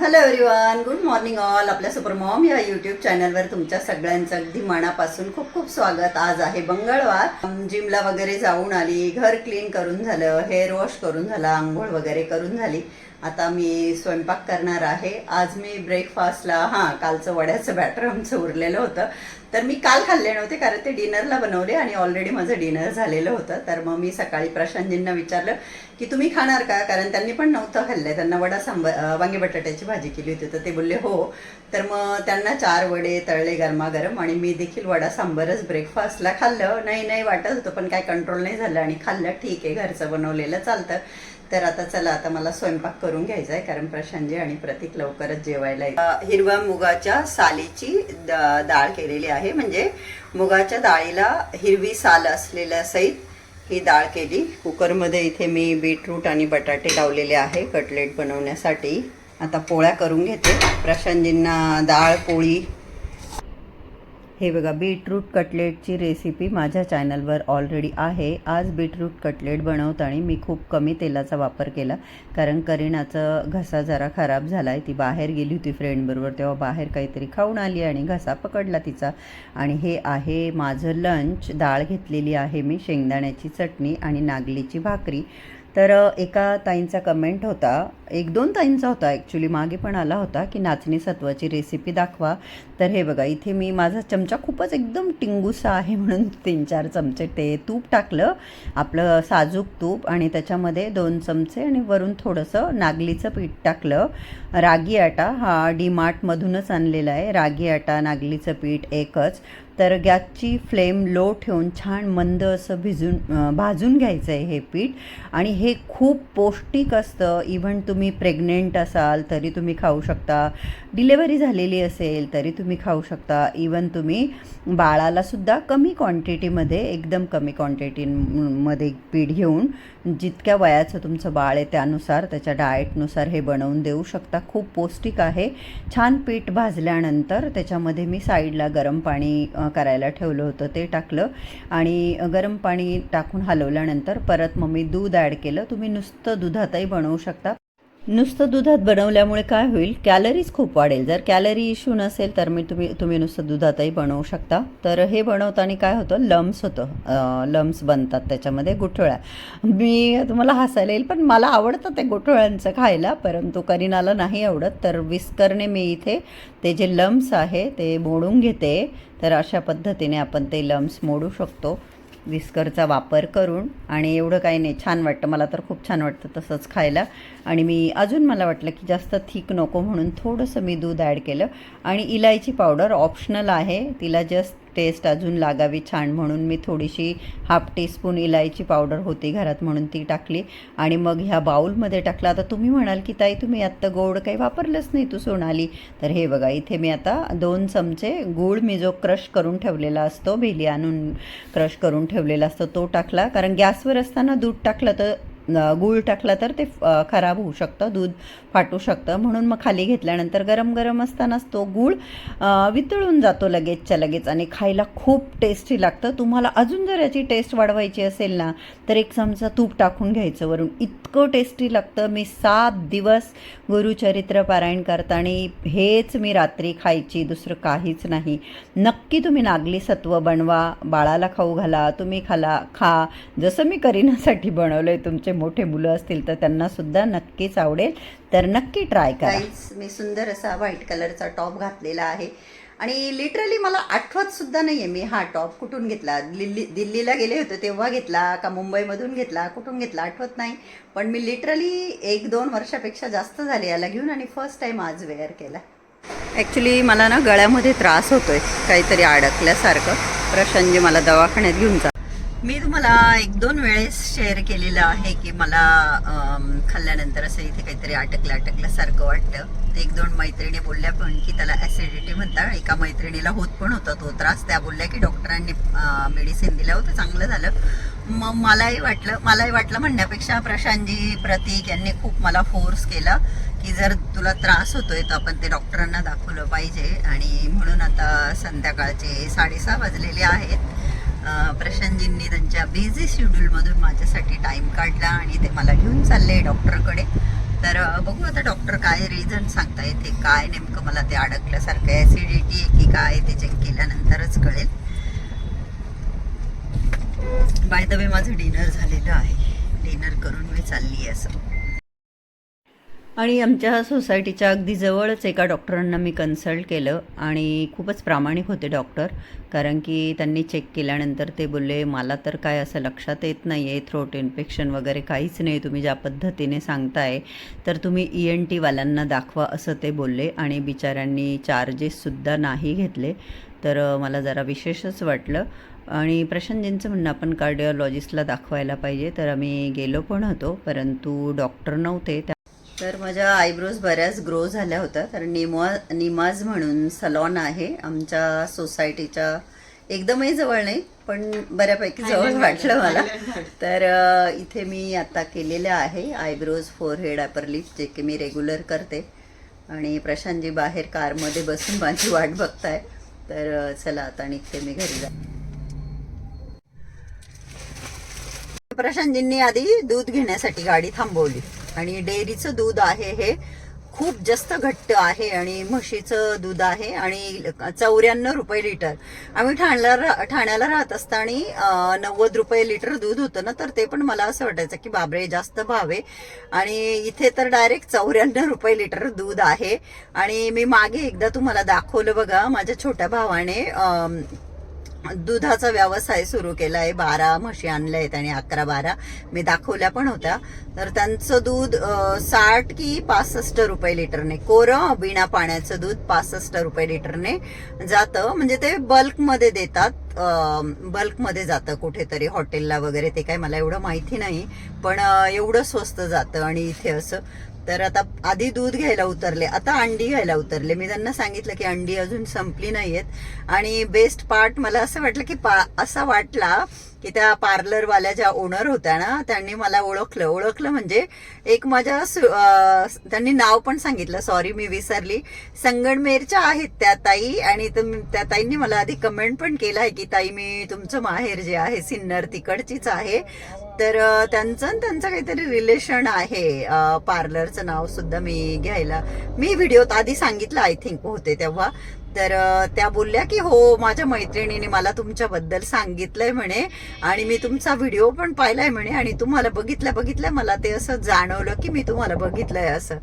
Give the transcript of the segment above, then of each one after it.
Hello everyone good morning all आपल्या super mom या YouTube चॅनलवर तुमच्या सगळ्यांचं अगदी मनापासून खूप खूप स्वागत. आज आहे मंगळवार. जिमला वगैरे जाऊन आली घर क्लीन करून झालं हेअर वॉश करून झाला आंघोळ वगैरे करून झाली. आता मी स्वयंपाक करणार आहे. आज मी ब्रेकफास्टला हां कालचं वड्याचं बॅटर आमचं उरलेलं होतं. तर मी काल खाल्ले नव्हते कारण ते डिनरला बनवले आणि ऑलरेडी माझं डिनर झालेलं होतं. तर मग मी सकाळी प्रशांतजींना विचारलं की तुम्ही खाणार का? कारण त्यांनी पण नव्हतं खाल्लंय. त्यांना वडा सांबर वांगी बटाट्याची भाजी केली होती. तर ते बोलले हो. तर मग त्यांना चार वडे तळले गरमागरम आणि मी देखील वडा सांबरच ब्रेकफास्टला खाल्लं. नाही नाही वाटत होतं पण काय कंट्रोल नाही झालं आणि खाल्लं. ठीक आहे घरचं बनवलेलं चालतं. तर आता चला आता मला स्वयंपाक करून घ्यायचा आहे कारण प्रशांतजी आणि प्रतीक लवकरच जेवायला येतील. हिरव्या मुगाच्या सालीची डाळ केलेली आहे. म्हणजे मुगाच्या डाळीला हिरवी साल असलेल्या सहित ही डाळ केली. कुकरमध्ये इथे मी बीटरूट आणि बटाटे लावलेले आहे कटलेट बनवण्यासाठी. आता पोळ्या करून घेते. प्रशांतजींना डाळ पोळी हे बघा बीटरूट कटलेटची रेसिपी माझ्या चॅनलवर ऑलरेडी आहे. आज बीटरूट कटलेट बनवताना मी खूप कमी तेलाचा वापर केला. कारण करिणाचं घसा जरा खराब झाला आहे ती बाहेर गेली होती फ्रेंडबरोबर तेव्हा बाहेर काहीतरी खाऊन आली आणि घसा पकडला तिचा. आणि हे आहे माझं लंच डाळ घेतलेली आहे मी शेंगदाण्याची चटणी आणि नागलीची भाकरी. तर एका ताईंचा कमेंट होता. एक दोन ताईंचा होता. ॲक्च्युली मागे पण आला होता की नाचणी सत्वाची रेसिपी दाखवा. तर हे बघा इथे मी माझा चमचा खूपच एकदम टिंगूसा आहे म्हणून तीन चार चमचे ते तूप टाकलं. आपलं साजूक तूप आणि त्याच्यामध्ये दोन चमचे आणि वरून थोडंसं नागलीचं पीठ टाकलं. रागी आटा हा डीमार्टमधूनच आणलेला आहे. रागी आटा नागलीचं पीठ एकच. तर गॅसची फ्लेम लो ठेवून छान मंद असं भिजून भाजून घ्यायचं आहे हे पीठ. आणि हे खूप पौष्टिक असतं. इव्हन तुम्ही प्रेग्नेंट असाल तरी तुम्ही खाऊ शकता. डिलेवरी झालेली असेल तरी तुम्ही खाऊ शकता. इवन तुम्ही बाळालासुद्धा कमी क्वांटिटीमध्ये एकदम कमी क्वांटिटीमध्ये पीठ घेऊन जितक्या वयाचं तुमचं बाळ आहे त्यानुसार त्याच्या डाएटनुसार हे बनवून देऊ शकता. खूप पौष्टिक आहे. छान पीठ भाजल्यानंतर त्याच्यामध्ये मी साईडला गरम पाणी करायला ठेवलं होतं ते टाकलं. आणि गरम पाणी टाकून हलवल्यानंतर परत मग मी दूध ॲड केलं. तुम्ही नुसतं दुधातही बनवू शकता. नुसतं दुधात बनवल्यामुळे काय होईल? कॅलरीज खूप वाढेल. जर कॅलरी इश्यू नसेल तर मी तुम्ही तुम्ही नुसतं दुधातही बनवू शकता. तर हे बनवताना काय होतं? लम्स होतं. लम्स बनतात त्याच्यामध्ये गुठळ्या. मी तुम्हाला हसायला येईल पण मला आवडतं ते गुठळ्यांचं खायला परंतु करीनाला नाही आवडत. तर विस्करने मी इथे ते जे लम्स आहे ते मोडून घेते. तर अशा पद्धतीने आपण ते लम्स मोडू शकतो. विस्करचा वापर करून आणि एवढं काही नाही. छान वाटतं. मला तर खूप छान वाटतं तसंच खायला. आणि मी अजून मला वाटलं की जास्त थिक नको म्हणून थोडंसं मी दूध ॲड केलं. आणि इलायची पावडर ऑप्शनल आहे. तिला जस्ट टेस्ट अजून लागावी छान म्हणून मी थोडीशी हाफ टीस्पून इलायची पावडर होती घरात म्हणून ती टाकली. आणि मग ह्या बाऊलमध्ये टाकला. आता तुम्ही म्हणाल की ताई तुम्ही आत्ता गोड काही वापरलंच नाही तू सोनाली. तर हे बघा इथे मी आता दोन चमचे गूळ मी जो क्रश करून ठेवलेला असतो भेली आणून क्रश करून ठेवलेला असतो तो टाकला. कारण गॅसवर असताना दूध टाकलं तर गूळ टाकला तर ते खराब होऊ शकतं दूध फाटू शकतं. म्हणून मग खाली घेतल्यानंतर गरम गरम असतानाच तो गूळ वितळून जातो लगेचच्या लगेच आणि खायला खूप टेस्टी लागतं. तुम्हाला अजून जर याची टेस्ट वाढवायची असेल ना तर एक चमचा तूप टाकून घ्यायचं. वरून इतकं टेस्टी लागतं. मी सात दिवस गुरुचरित्र पारायण करताना हेच मी रात्री खायची दुसरं काहीच नाही. नक्की तुम्ही नागली सत्व बनवा बाळाला खाऊ घाला तुम्ही खाला खा. जसं मी करीनासाठी बनवलं आहे तुमचे मोठे मुलं असतील तर त्यांना सुद्धा नक्कीच आवडेल. तर नक्की ट्राय करा. मी सुंदर असा व्हाईट कलरचा टॉप घातलेला आहे. आणि लिटरली मला आठवत सुद्धा नाहीये मी हा टॉप कुठून घेतला. दिल्ली दिल्लीला गेले होते तेव्हा घेतला का मुंबईमधून घेतला कुठून घेतला आठवत नाही. पण मी लिटरली एक दोन वर्षापेक्षा जास्त झाले याला घेऊन आणि फर्स्ट टाइम आज वेअर केला. ॲक्च्युली मला ना गळ्यामध्ये त्रास होतोय काहीतरी अडकल्यासारखं. प्रशांतजी मला दवाखान्यात घेऊन जा. मी तुम्हाला एक दोन वेळेस शेअर केलेलं आहे की मला खाल्ल्यानंतर असं इथे काहीतरी अटकलं अटकल्यासारखं वाटतं. एक दोन मैत्रिणी बोलल्या पण की त्याला ॲसिडिटी म्हणतात. एका मैत्रिणीला होत पण होता. तो त्रास त्या बोलल्या की डॉक्टरांनी मेडिसिन दिलं होतं. चांगलं झालं. मग मलाही वाटलं मलाही वाटलं म्हणण्यापेक्षा प्रशांतजी प्रतीक यांनी खूप मला फोर्स केला की जर तुला त्रास होतोय तर आपण ते डॉक्टरांना दाखवलं पाहिजे. आणि म्हणून आता संध्याकाळचे साडेसहा वाजलेले आहेत. प्रशांतजींनी त्यांच्या बिझी शेड्यूलमधून माझ्यासाठी टाईम काढला आणि ते मला घेऊन चालले डॉक्टरकडे तर बघू आता डॉक्टर काय रिझन सांगता येते काय नेमकं मला ते अडकल्यासारखं ऍसिडिटी आहे की काय ते चेक केल्यानंतरच कळेल. बाय द वे माझं डिनर झालेलं आहे. डिनर करून मी चालली आहे असं. आणि आमच्या सोसायटीच्या अगदी जवळच एका डॉक्टरांना मी कन्सल्ट केलं आणि खूपच प्रामाणिक होते डॉक्टर. कारण की त्यांनी चेक केल्यानंतर ते बोलले मला तर काय असं लक्षात येत नाही आहे थ्रोट इन्फेक्शन वगैरे काहीच नाही तुम्ही ज्या पद्धतीने सांगताय तर तुम्ही ई एन टीवाल्यांना दाखवा असं ते बोलले. आणि बिचाऱ्यांनी चार्जेससुद्धा नाही घेतले. तर मला जरा विशेषच वाटलं. आणि प्रशांतजींचं म्हणणं आपण कार्डिओलॉजिस्टला दाखवायला पाहिजे. तर आम्ही गेलो पण होतो परंतु डॉक्टर नव्हते. त्या तर माझ्या आयब्रोज बऱ्याच ग्रो झाल्या होत्या. तर निमा निमाज म्हणून सलॉन आहे. आमच्या सोसायटीच्या एकदमही जवळ नाही पण बऱ्यापैकी जवळ वाटलं मला. तर इथे मी आता केलेलं आहे. आयब्रोज फोरहेड अपर लिप जे की मी रेग्युलर करते. आणि प्रशांतजी बाहेर कारमध्ये बसून माझी वाट बघताय. तर चला आता निघते मी घरी जा प्रशांतजींनी आधी दूध घेण्यासाठी गाडी थांबवली. आणि डेअरीचं दूध आहे हे खूप जास्त घट्ट आहे आणि म्हशीचं दूध आहे आणि चौऱ्याण्णव रुपये लिटर. आम्ही ठाण्याला ठाण्याला राहत असताना नव्वद रुपये लिटर दूध होतं ना तर ते पण मला असं वाटायचं की बाबरे जास्त भाव आहे. आणि इथे तर डायरेक्ट चौऱ्याण्णव रुपये लिटर दूध आहे. आणि मी मागे एकदा तुम्हाला दाखवलं बघा माझ्या छोट्या भावाने दुधाचा व्यवसाय सुरू केला आहे बारा म्हशी आणल्या आहेत आणि अकरा बारा. मी दाखवल्या पण होत्या. तर त्यांचं दूध साठ की पासष्ट रुपये लिटरने. कोरं बिना पाण्याचं दूध पासष्ट रुपये लिटरने जातं. म्हणजे ते बल्कमध्ये देतात. बल्कमध्ये जातं कुठेतरी. हॉटेलला वगैरे ते काय मला एवढं माहिती नाही. पण एवढं स्वस्त जातं. आणि इथे असं तर आता आधी दूध घ्यायला उतरले आता अंडी घ्यायला उतरले. मी त्यांना सांगितलं की अंडी अजून संपली नाहीयेत. आणि बेस्ट पार्ट मला असं वाटलं की पा असा वाटला की त्या पार्लरवाल्या ज्या ओनर होत्या ना त्यांनी मला ओळखलं. ओळखलं म्हणजे एक माझ्या त्यांनी नाव पण सांगितलं. सॉरी मी विसरली. संगणमेरच्या आहेत त्या ताई आणि त्या ताईंनी मला आधी कमेंट पण केलं आहे की ताई मी तुमचं माहेर जे आहे सिन्नर तिकडचीच आहे. तर त्यांचं आणि त्यांचं काहीतरी रिलेशन आहे. पार्लरचं नाव सुद्धा मी घ्यायला मी व्हिडिओत आधी सांगितलं आय थिंक होते तेव्हा. तर त्या बोलल्या की हो माझ्या मैत्रिणीने मला तुमच्याबद्दल सांगितलंय म्हणे आणि मी तुमचा व्हिडिओ पण पाहिलाय म्हणे आणि तुम्हाला बघितल्या बघितल्या मला ते असं जाणवलं की मी तुम्हाला बघितलंय असं.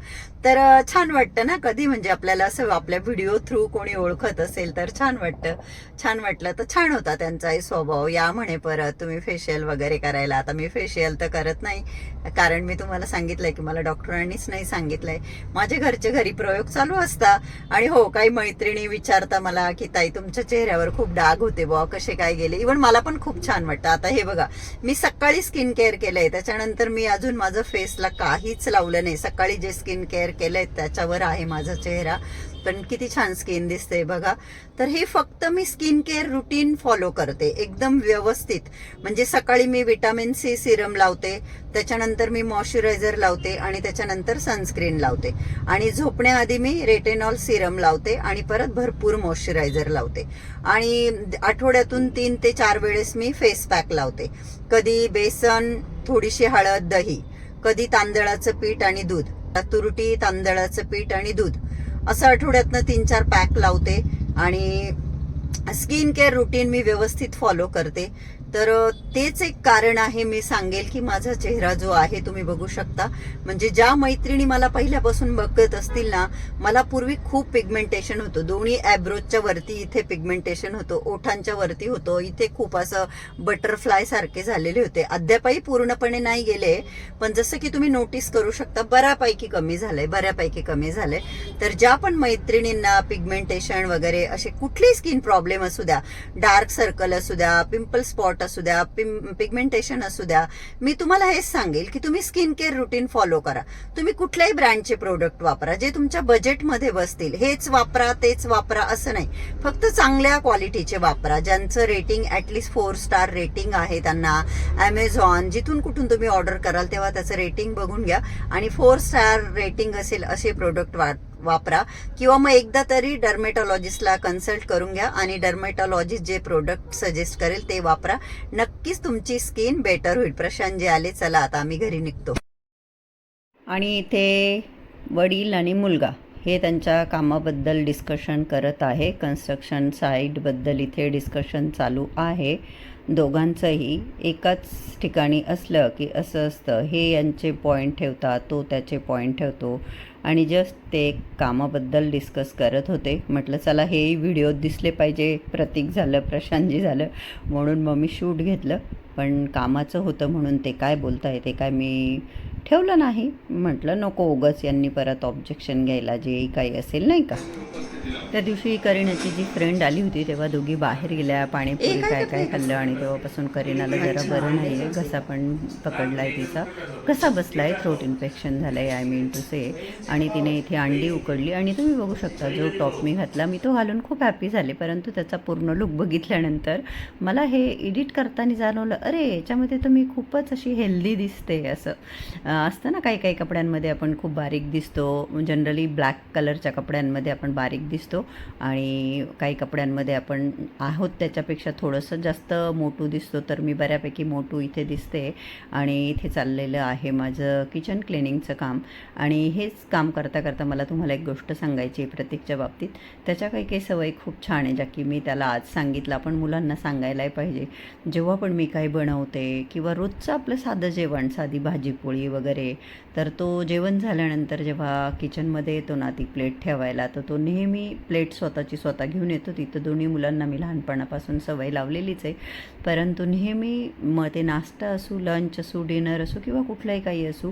तर छान वाटतं ना कधी? म्हणजे आपल्याला असं आपल्या व्हिडिओ थ्रू कोणी ओळखत असेल तर छान वाटतं. छान वाटलं तर छान होता त्यांचाही स्वभाव. या म्हणे परत तुम्ही फेशियल वगैरे करायला. आता मी फेशियल तर करत नाही. कारण मी तुम्हाला सांगितलंय की मला डॉक्टरांनीच नाही सांगितलंय. माझे घरचे घरी प्रयोग चालू असता आणि हो काही मैत्रिणी विचारता मला की ताई तुमच्या चेहऱ्यावर खूप डाग होते बुवा कसे काय गेले? इव्हन मला पण खूप छान वाटतं. आता हे बघा मी सकाळी स्किन केअर केलंय. त्याच्यानंतर मी अजून माझं फेसला काहीच लावलं नाही. सकाळी जे स्किन केअर केलंय त्याच्यावर आहे माझा चेहरा. पण किती छान स्किन दिसते बघा. तर हे फक्त मी स्किन केअर रुटीन फॉलो करते एकदम व्यवस्थित. म्हणजे सकाळी मी विटामिन सी सिरम लावते त्याच्यानंतर मी मॉइश्चरायझर लावते आणि त्याच्यानंतर सनस्क्रीन लावते. आणि झोपण्याआधी मी रेटेनॉल सिरम लावते आणि परत भरपूर मॉइश्चरायझर लावते. आणि आठवड्यातून तीन ते चार वेळेस मी फेस पॅक लावते. कधी बेसन थोडीशी हळद दही कधी तांदळाचं पीठ आणि दूध. तुरटी तांदळाचं पीठ आणि दूध. असं आठवड्यातनं तीन चार पॅक लावते आणि स्किन केअर रुटीन मी व्यवस्थित फॉलो करते. तर तेच एक कारण आहे मी सांगेल की माझा चेहरा जो आहे तुम्ही बघू शकता. म्हणजे ज्या मैत्रिणी मला पहिल्यापासून बघत असतील ना मला पूर्वी खूप पिगमेंटेशन होतं. दोन्ही ॲब्रोजच्या वरती इथे पिगमेंटेशन होतं ओठांच्या वरती होतं. इथे खूप असं बटरफ्लाय सारखे झालेले होते. अद्यापही पूर्णपणे नाही गेले पण जसं की तुम्ही नोटीस करू शकता बऱ्यापैकी कमी झालंय बऱ्यापैकी कमी झालंय. तर ज्या पण मैत्रिणींना पिगमेंटेशन वगैरे असे कुठलेही स्किन प्रॉब्लेम असू द्या डार्क सर्कल असू द्या पिंपल स्पॉट असू द्या पिगमेंटेशन असू द्या मी तुम्हाला हेच सांगेल की तुम्ही स्किन केअर रुटीन फॉलो करा. तुम्ही कुठल्याही ब्रँडचे प्रोडक्ट वापरा जे तुमच्या बजेटमध्ये बसतील. हेच वापरा तेच वापरा असं नाही. फक्त चांगल्या क्वालिटीचे वापरा. ज्यांचं rating at least four star rating आहे त्यांना ॲमेझॉन जिथून कुठून तुम्ही ऑर्डर कराल तेव्हा त्याचं रेटिंग बघून घ्या. आणि फोर स्टार रेटिंग असेल असे प्रोडक्ट वापरा किंवा मग एकदा तरी डर्मेटॉलॉजिस्टला कन्सल्ट करून घ्या आणि डर्मेटॉलॉजिस्ट जे प्रोडक्ट सजेस्ट करेल ते वापरा. नक्कीच तुमची स्किन बेटर होईल. प्रशांत जे आले चला आता आम्ही घरी निघतो. आणि इथे वडील आणि मुलगा हे त्यांच्या कामाबद्दल डिस्कशन करत आहे. कन्स्ट्रक्शन साईटबद्दल इथे डिस्कशन चालू आहे. दोघांचंही एकाच ठिकाणी असलं की असं असतं. हे यांचे पॉईंट ठेवतात तो त्याचे पॉईंट ठेवतो. आणि जस्ट ते कामाबद्दल डिस्कस करत होते. म्हटलं चला हे व्हिडिओ दिसले पाहिजे. प्रतीक झालं प्रशांतजी झालं. म्हणून मग मी शूट घेतलं. पण कामाचं होतं म्हणून ते काय बोलताय ते काय मी ठेवलं नाही. म्हटलं नको उगच यांनी परत ऑब्जेक्शन घ्यायला. जे काही असेल नाही का? त्या दिवशी करीनाची जी फ्रेंड आली होती तेव्हा दोघी बाहेर गेल्या. पाणीपुरी काय काय खाल्लं आणि तेव्हापासून करीनाला जरा बरं नाही आहे घसा पण पकडलाय तिचा. घसा बसलाय? थ्रोट इन्फेक्शन झालंय आय मीन टू से आणि तिने इथे अंडी उकडली. आणि तुम्ही बघू शकता जो टॉप मी घातला मी तो घालून खूप हॅपी झाले. परंतु त्याचा पूर्ण लुक बघितल्यानंतर मला हे एडिट करताना जाणवलं अरे याच्यामध्ये तर मी खूपच अशी हेल्दी दिसते असं. असतं ना काही काही कपड्यांमध्ये आपण खूप बारीक दिसतो. जनरली ब्लॅक कलरच्या कपड्यांमध्ये आपण बारीक दिसतो. आणि काही कपड्यांमध्ये आपण आहोत त्याच्यापेक्षा थोडंसं जास्त मोठू दिसतो तर मी बऱ्यापैकी मोठू इथे दिसते आणि इथे चाललेलं आहे माझं किचन क्लिनिंगचं काम. आणि हेच काम करता करता मला तुम्हाला एक गोष्ट सांगायची आहे प्रतीकच्या बाबतीत. त्याच्या काही काही सवयी खूप छान आहे ज्या की मी त्याला आज सांगितलं. आपण मुलांना सांगायलाही पाहिजे जेव्हा पण मी काही बनवते किंवा रोजचं आपलं साधं जेवण साधी भाजीपोळी वगैरे तर तो जेवण झाल्यानंतर जेव्हा किचनमध्ये येतो ना ती प्लेट ठेवायला तर तो नेहमी प्लेट स्वतःची स्वतः घेऊन येतो. तिथं दोन्ही मुलांना मी लहानपणापासून सवय लावलेलीच आहे. परंतु नेहमी मग ते नाश्ता असू लंच असू डिनर असू किंवा कुठलाही काही असू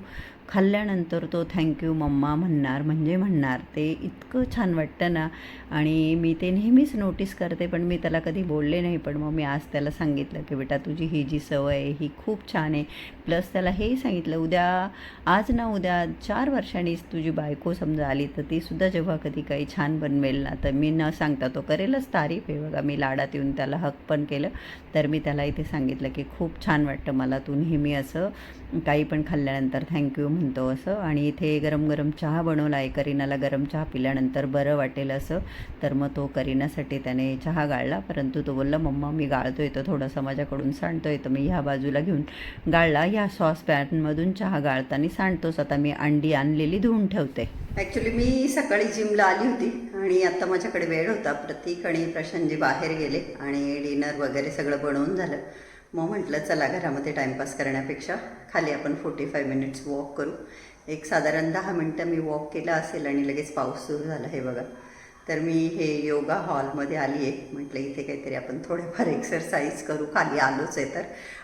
खाल्ल्यानंतर तो थँक्यू मम्मा म्हणणार म्हणजे म्हणणार ते इतकं छान वाटतं ना. आणि मी ते नेहमीच नोटीस करते पण मी त्याला कधी बोलले नाही. पण मग मी आज त्याला सांगितलं की बेटा तुझी ही जी सवय आहे ही खूप छान आहे. प्लस त्याला हेही सांगितलं उद्या आज ना उद्या चार वर्षांनीच तुझी बायको समजा आली तर ती सुद्धा जेव्हा कधी काही छान बनवेल ना तर मी न सांगता तो करेलच तारीफ. आहे बघा मी लाडात येऊन त्याला हक पण केलं. तर मी त्याला इथे सांगितलं की खूप छान वाटतं मला तू नेहमी असं काही पण खाल्ल्यानंतर थँक्यू म्हणतो असं. आणि इथे गरम गरम चहा बनवला आहे. करीनाला गरम चहा पिल्यानंतर बरं वाटेल असं. तर मग तो करीनासाठी त्याने चहा गाळला. परंतु तो बोलला मम्मा मी गाळतो येतो थोडासा माझ्याकडून सांडतो तर मी ह्या बाजूला घेऊन गाळला. ह्या सॉस पॅनमधून चहा गाळताना सांडतोच आता मी अंडी आणलेली धुवून ठेवते. ॲक्च्युली मी सकाळी जिमला आली होती. आणि आता माझ्याकडे वेळ होता. प्रतीक आणि प्रशांतजी बाहेर गेले. आणि डिनर वगैरे सगळं बनवून झालं. मग म्हटलं चला घरामध्ये टाईमपास करण्यापेक्षा खाली आपण फोर्टी फाय मिनिट्स वॉक करू. एक साधारण दहा मिनटं मी वॉक केला असेल आणि लगेच पाऊस सुरू झाला. हे बघा. तर मी हे योगा हॉलमध्ये आली आहे म्हटलं इथे काहीतरी आपण थोडेफार एक्सरसाइज करू. खाली आलोच आहे तर.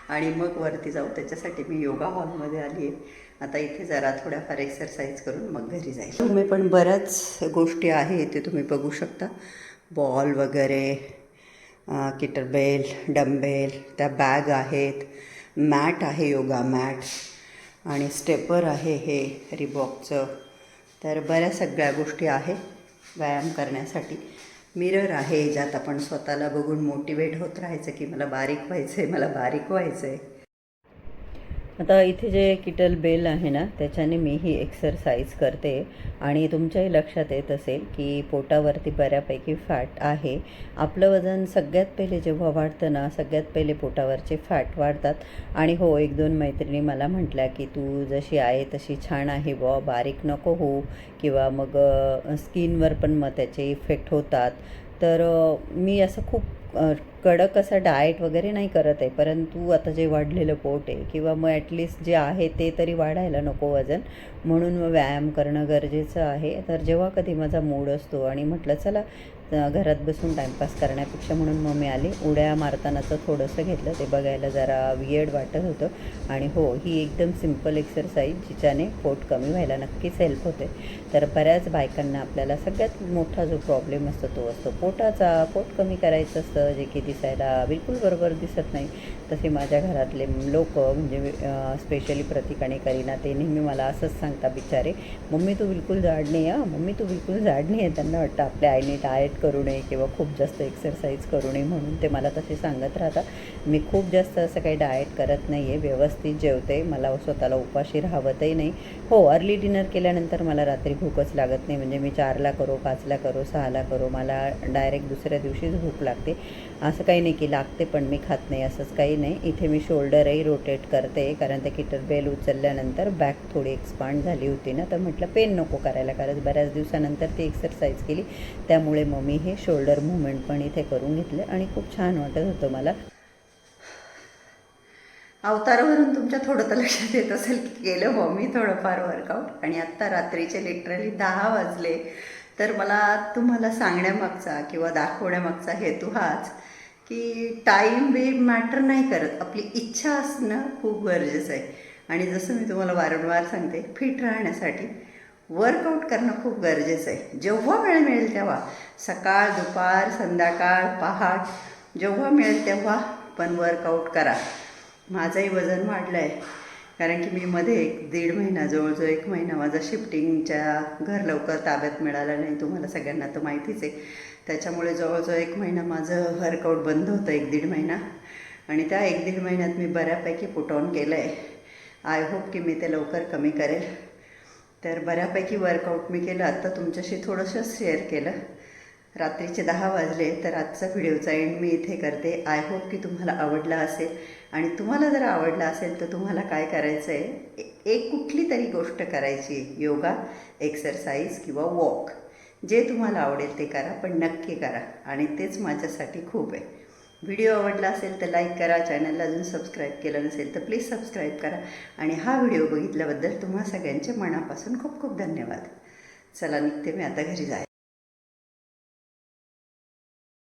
आणि मग वरती जाऊ त्याच्यासाठी मी योगा हॉलमध्ये आली आहे आता इथे जरा थोड्याफार एक्सरसाइज करून मग घरी जाईल. तुम्ही पण बऱ्याच गोष्टी आहे ते तुम्ही बघू शकता. बॉल वगैरे किटरबेल डंबेल त्या बॅग आहेत मॅट आहे योगा मॅट आणि स्टेपर आहे हे रिबॉकचं. तर बऱ्या सगळ्या गोष्टी आहे व्यायाम करण्यासाठी. मिरर आहे ज्यात आपण स्वतःला बघून मोटिवेट होत राहायचं की मला बारीक व्हायचं आहे मला बारीक व्हायचं आहे आता इथे जे किटल बेल आहे ना त्याच्याने मी ही एक्सरसाइज करते. आणि तुमच्याही लक्षात येत असेल की पोटावरती बऱ्यापैकी फॅट आहे. आपलं वजन सगळ्यात पहिले जेव्हा वाढतं ना सगळ्यात पहिले पोटावरचे फॅट वाढतात. आणि हो एक दोन मैत्रिणी मला म्हटल्या की तू जशी आहे तशी छान आहे बुवा बारीक नको हो किंवा मग स्किनवर पण मग त्याचे इफेक्ट होतात. तर मी असं खूप कडक असं डाएट वगैरे नाही करत आहे. परंतु आता जे वाढलेलं पोट आहे किंवा मग ॲटलिस्ट जे आहे ते तरी वाढायला नको वजन. म्हणून मग व्यायाम करणं गरजेचं आहे. तर जेव्हा कधी माझा मूड असतो आणि म्हटलं चला घरात बसून टाईमपास करण्यापेक्षा म्हणून मग मी आले. उड्या मारतानाचं थोडंसं घेतलं. ते बघायला जरा वियर्ड वाटत होतं. आणि हो ही एकदम सिंपल एक्सरसाइज जिच्याने पोट कमी व्हायला नक्कीच हेल्प होते. तर बऱ्याच बायकांना आपल्याला सगळ्यात मोठा जो प्रॉब्लेम असतो तो असतो पोटाचा. पोट कमी करायचं असतं जे की दिसायला बिलकुल बरोबर दिसत नाही. तसे माझ्या घरातले लोक म्हणजे स्पेशली प्रतीक आणि करीना ते नेहमी मला असंच सांगता बिचारे मम्मी तू बिलकुल जाड नाही आहे मम्मी तू बिलकुल जाड नाही आहे. त्यांना वाटतं आपल्या आईने डाएट करू नये किंवा खूप जास्त एक्सरसाइज करू नये म्हणून ते मला तसे सांगत राहतात. मी खूप जास्त असं काही डाएट करत नाही आहे व्यवस्थित जेवते. मला स्वतःला उपाशी राहावतही नाही. हो अर्ली डिनर केल्यानंतर मला रात्री भूकच लागत नाही. म्हणजे मी चारला करो पाचला करो सहाला करो. मला डायरेक्ट दुसऱ्या दिवशीच भूक लागते. असं काही नाही की लागते पण मी खात नाही असंच काही नाही. इथे मी शोल्डरही रोटेट करते कारण ते किटर बेल उचलल्यानंतर बॅक थोडी एक्सपांड झाली होती ना तर म्हटलं पेन नको करायला. कारण बऱ्याच दिवसानंतर ती एक्सरसाइज केली. त्यामुळे मग मी हे शोल्डर मुवमेंट पण इथे करून घेतले आणि खूप छान वाटत होतं मला. अवतारावरून तुमच्या थोडं तर लक्षात येत असेल की केलं हो मी थोडंफार वर्कआउट आणि आत्ता रात्रीचे लिटरली दहा वाजले. तर मला तुम्हाला सांगण्यामागचा किंवा दाखवण्यामागचा हेतू हाच की टाईम बी मॅटर नाही करत. आपली इच्छा असणं खूप गरजेचं आहे. आणि जसं मी तुम्हाला वारंवार सांगते फिट राहण्यासाठी वर्कआउट करणं खूप गरजेचं आहे. जेव्हा वेळ मिळेल तेव्हा सकाळ दुपार संध्याकाळ पहाट जेव्हा मिळेल तेव्हा पण वर्कआउट करा. माझंही वजन वाढलं आहे कारण की मी मध्ये एक दीड महिना जवळजवळ एक महिना माझा शिफ्टिंगच्या घर लवकर ताब्यात मिळाला नाही तुम्हाला सगळ्यांना तर माहितीच आहे. त्याच्यामुळे जवळजवळ एक महिना माझं वर्कआउट बंद होतं एक दीड महिना. आणि त्या एक दीड महिन्यात मी बऱ्यापैकी पुटॉन केलं आहे आय होप की मी ते लवकर कमी करेल. तर बऱ्यापैकी वर्कआउट मी केलं. आत्ता तुमच्याशी थोडंसं शेअर केलं. रात्रीचे दहा वाजले तर आजचा व्हिडिओचा एंड मी इथे करते. आय होप की तुम्हाला आवडला असेल. आणि तुम्हाला जर आवडला असेल तर तुम्हाला काय करायचं आहे एक कुठली तरी गोष्ट करायची. योगा एक्सरसाइज किंवा वॉक जे तुम्हाला आवडेल ते करा पण नक्की करा. आणि तेच माझ्यासाठी खूप आहे. व्हिडिओ आवडला असेल तर लाईक करा चॅनलला अजून सबस्क्राईब केलं नसेल तर प्लीज सबस्क्राईब करा. आणि हा व्हिडिओ बघितल्याबद्दल तुम्हा सगळ्यांचे मनापासून खूप खूप धन्यवाद. चला निघते मी. आता घरी जाय.